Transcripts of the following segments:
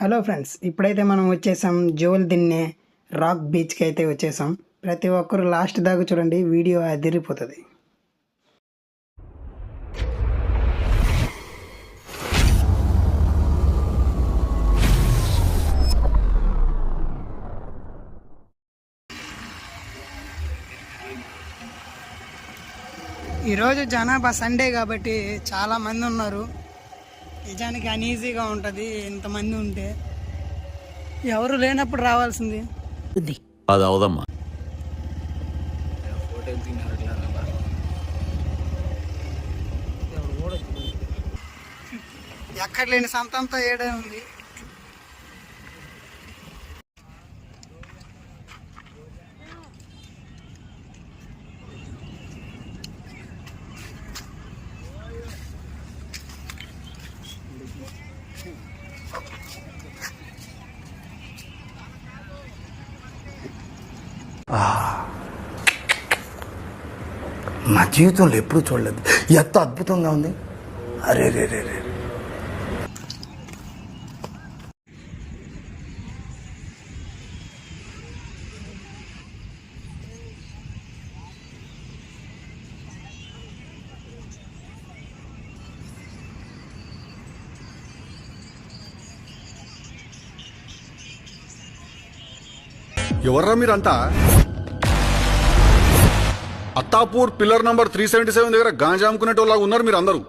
Hello friends ఇప్పుడైతే మనం వచ్చేసాం జోల్ దిన్నే రాక్ బీచ్కి అయితే వచ్చేసాం. ప్రతి ఒక్కరు లాస్ట్ దాకా చూడండి వీడియో అదిరిపోతుంది. ఈరోజు జనాభా సండే కాబట్టి చాలా మంది ఉన్నారు. నిజానికి అన్ఈజీగా ఉంటుంది ఇంతమంది ఉంటే. ఎవరు లేనప్పుడు రావాల్సింది. అది అవదమ్మా. ఎక్కడ లేని సంతంతో ఏడే ఉంది. నా జీవితంలో ఎప్పుడూ చూడలేదు. ఎంత అద్భుతంగా ఉంది. అరే రే రే రే. ఎవర్రా మీరంతా? Attapur pillar number three seventy seven దగ్గర గాంజా అమ్ముకునేటోళ్ళగా ఉన్నారు మీరు అందరూ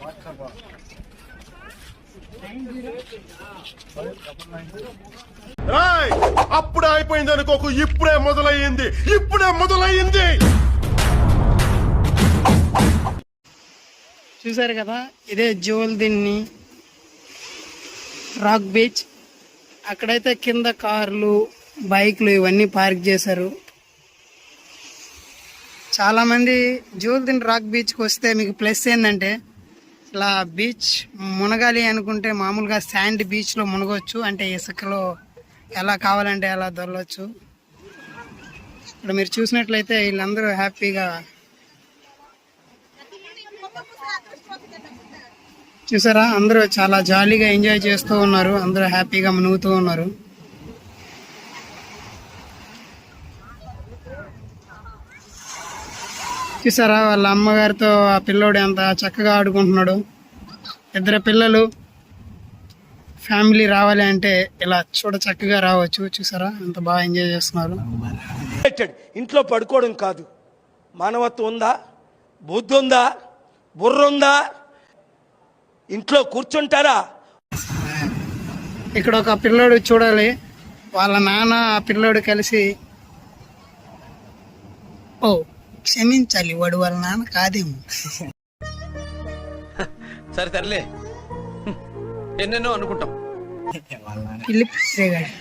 వాట్సాప్ అప్పుడే అయిపోయింది అనుకోకు ఇప్పుడే మొదలయ్యింది. ఇప్పుడే మొదలయ్యింది. చూసారు కదా ఇదే జోల్ దిన్ని. Rock beach. అక్కడైతే కింద కార్లు బైక్లు ఇవన్నీ పార్క్ చేశారు. చాలామంది జోల్ దిన్ రాక్ బీచ్కి వస్తే మీకు ప్లస్ ఏంటంటే ఇలా బీచ్ మునగాలి అనుకుంటే మామూలుగా శాండ్ బీచ్లో మునగొచ్చు అంటే ఇసుకలో ఎలా కావాలంటే అలా దొరలవచ్చు ఇక్కడ మీరు చూసినట్లయితే వీళ్ళందరూ హ్యాపీగా చూసారా? అందరూ చాలా జాలీగా ఎంజాయ్ చేస్తూ ఉన్నారు అందరూ హ్యాపీగా మునుగుతూ ఉన్నారు. చూసారా? వాళ్ళ అమ్మగారితో ఆ పిల్లోడు ఎంత చక్కగా ఆడుకుంటున్నాడు. ఇద్దరు పిల్లలు ఫ్యామిలీ రావాలి అంటే ఇలా చూడ చక్కగా రావచ్చు. చూసారా? ఎంత బాగా ఎంజాయ్ చేస్తున్నారు. ఇంట్లో పడుకోవడం కాదు. మానవత్వం ఉందా? బుద్ధి ఉందా? బుర్ర ఉందా? ఇంట్లో కూర్చుంటారా? ఇక్కడ ఒక పిల్లోడు చూడాలి. వాళ్ళ నాన్న ఆ పిల్లోడు కలిసి ఓ క్షమించాలి వాడు వాళ్ళ నాన్న కాదేమో. సరే తరలే ఎన్నెన్నో అనుకుంటాం. పిచ్చిగాడు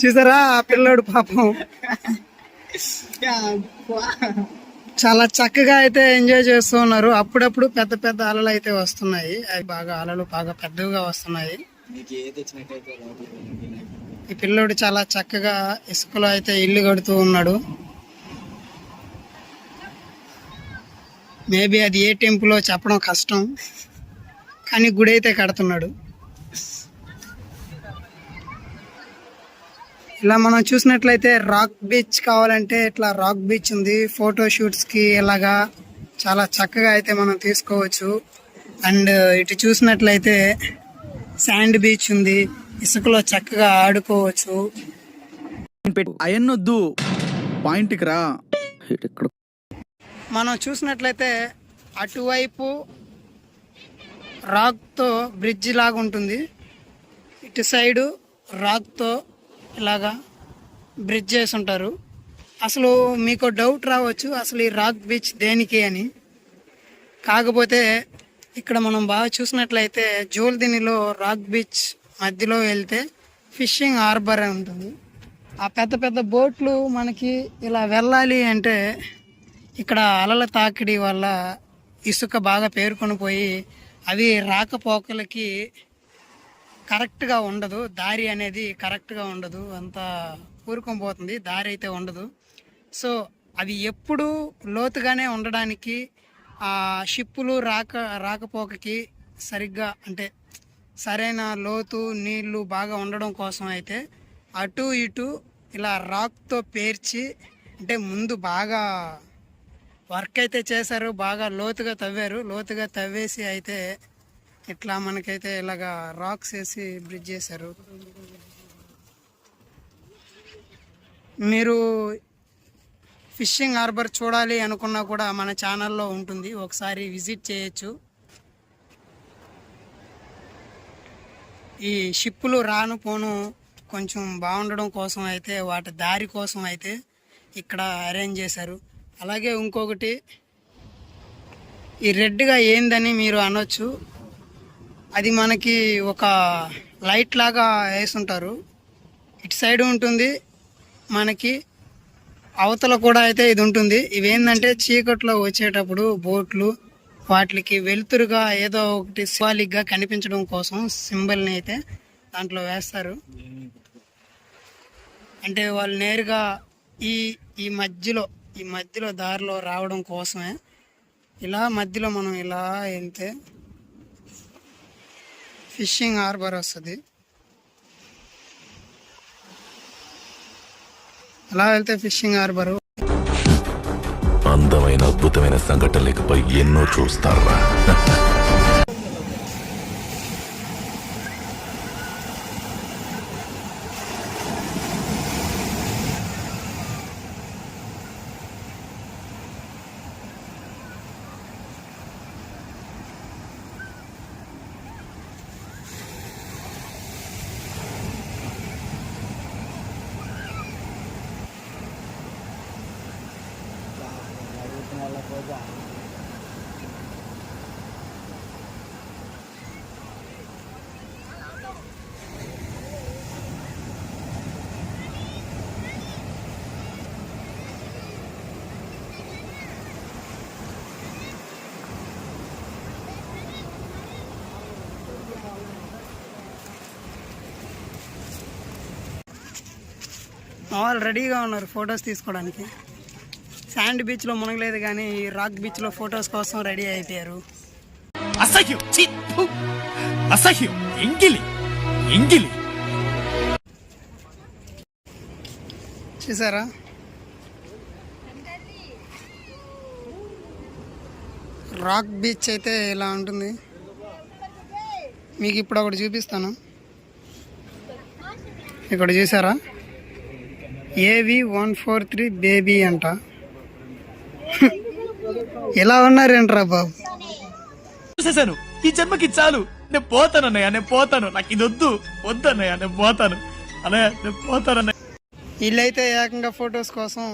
చూసారా ఆ పిల్లోడు పాపం? చాలా చక్కగా అయితే ఎంజాయ్ చేస్తూ ఉన్నారు. అప్పుడప్పుడు పెద్ద పెద్ద అలలు అయితే వస్తున్నాయి. అవి బాగా అలలు బాగా పెద్దవిగా వస్తున్నాయి. ఈ పిల్లోడు చాలా చక్కగా ఇసుకలో అయితే ఇల్లు కడుతూ ఉన్నాడు. మేబీ అది ఏ టెంపులో చెప్పడం కష్టం కానీ గుడి అయితే కడుతున్నాడు. ఇలా మనం చూసినట్లయితే రాక్ బీచ్ కావాలంటే ఇట్లా రాక్ బీచ్ ఉంది. ఫోటో షూట్స్కి ఇలాగా చాలా చక్కగా అయితే మనం తీసుకోవచ్చు. అండ్ ఇటు చూసినట్లయితే శాండ్ బీచ్ ఉంది. ఇసుకలో చక్కగా ఆడుకోవచ్చు. అయన్నొద్దు పాయింట్కి రా. మనం చూసినట్లయితే అటువైపు రాక్తో బ్రిడ్జ్ లాగా ఉంటుంది. ఇటు సైడు రాక్తో ఇలాగా బ్రిడ్జ్ చేసి ఉంటారు. అసలు మీకు డౌట్ రావచ్చు అసలు ఈ రాక్ బీచ్ దేనికి అని. కాకపోతే ఇక్కడ మనం బాగా చూసినట్లయితే జోల్దినిలో రాక్ బీచ్ మధ్యలో వెళ్తే ఫిషింగ్ హార్బర్ ఉంటుంది. ఆ పెద్ద పెద్ద బోట్లు మనకి ఇలా వెళ్ళాలి అంటే ఇక్కడ అలల తాకిడి వల్ల ఇసుక బాగా పేరుకొని పోయి అవి రాకపోకలకి కరెక్ట్గా ఉండదు. దారి అనేది కరెక్ట్గా ఉండదు. అంతా కూరుకొని పోతుంది. దారి అయితే ఉండదు. సో అవి ఎప్పుడూ లోతుగానే ఉండడానికి షిప్పులు రాక రాకపోకకి సరిగ్గా అంటే సరైన లోతు నీళ్ళు బాగా ఉండడం కోసం అయితే అటు ఇటు ఇలా రాక్తో పేర్చి అంటే ముందు బాగా వర్క్ అయితే చేశారు బాగా లోతుగా తవ్వారు. లోతుగా తవ్వేసి అయితే ఇట్లా మనకైతే ఇలాగా రాక్స్ వేసి బ్రిడ్జ్ చేశారు. మీరు ఫిషింగ్ హార్బర్ చూడాలి అనుకున్నా కూడా మన ఛానల్లో ఉంటుంది. ఒకసారి విజిట్ చేయొచ్చు. ఈ షిప్పులు రాను పోను కొంచెం బాగుండడం కోసం అయితే వాటి దారి కోసం అయితే ఇక్కడ అరేంజ్ చేశారు. అలాగే ఇంకొకటి ఈ రెడ్గా ఏందని మీరు అనొచ్చు. అది మనకి ఒక లైట్ లాగా వేసుంటారు. ఇటు సైడ్ ఉంటుంది మనకి అవతల కూడా అయితే ఇది ఉంటుంది. ఇవేంటంటే చీకట్లో వచ్చేటప్పుడు బోట్లు వాటికి వెలుతురుగా ఏదో ఒకటి సింబాలిక్గా కనిపించడం కోసం సింబల్ని అయితే దాంట్లో వేస్తారు. అంటే వాళ్ళు నేరుగా ఈ ఈ మధ్యలో ఈ మధ్యలో దారిలో రావడం కోసమే. ఇలా మధ్యలో మనం ఇలా వెళ్తే ఫిషింగ్ హార్బర్ వస్తుంది. అలా వెళ్తే ఫిషింగ్ హార్బర్. అందమైన అద్భుతమైన సంఘటనలపై ఎన్నో చూస్తారా? వాళ్ళు రెడీగా ఉన్నారు ఫొటోస్ తీసుకోవడానికి. శాండ్ బీచ్లో మునగలేదు కానీ ఈ రాక్ బీచ్లో ఫొటోస్ కోసం రెడీ అయిపోయారు. అసహ్యం! అసహ్యం. ఎంగిలి. ఎంగిలి. చూసారా? రాక్ బీచ్ అయితే ఇలా ఉంటుంది? మీకు ఇప్పుడు ఒకటి చూపిస్తాను. ఇక్కడ చూసారా? ఏవి వన్ ఫోర్ త్రీ బేబీ అంట. ఇలా ఉన్నారేంట్రా బాబు? చూసేశాను. ఈ జన్మకి చాలు. నేను పోతాను అన్నయ్య నేను పోతాను. నాకు ఇది వద్దు. వద్దు అన్నయ్య నేను పోతాను. అన్నయ్య నేను పోతాను అన్నయ్య. వీళ్ళైతే ఏకంగా ఫొటోస్ కోసం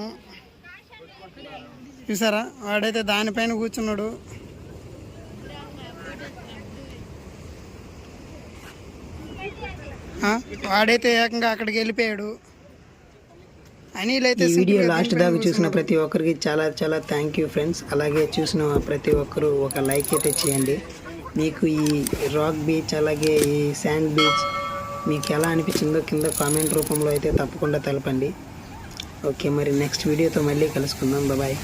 చూసారా? వాడైతే దానిపైన కూర్చున్నాడు. వాడైతే ఏకంగా అక్కడికి వెళ్ళిపోయాడు. అనిల్ అయితే ఈ వీడియో లాస్ట్ దాకా చూసిన. ప్రతి ఒక్కరికి చాలా చాలా థ్యాంక్ యూ ఫ్రెండ్స్ అలాగే చూసిన ప్రతి ఒక్కరు ఒక లైక్ అయితే చేయండి. మీకు ఈ రాక్ బీచ్ అలాగే ఈ శాండ్ బీచ్ మీకు ఎలా అనిపించిందో కింద కామెంట్ రూపంలో అయితే తప్పకుండా తెలపండి. ఓకే మరి నెక్స్ట్ వీడియోతో మళ్ళీ కలుసుకుందాం. బాయ్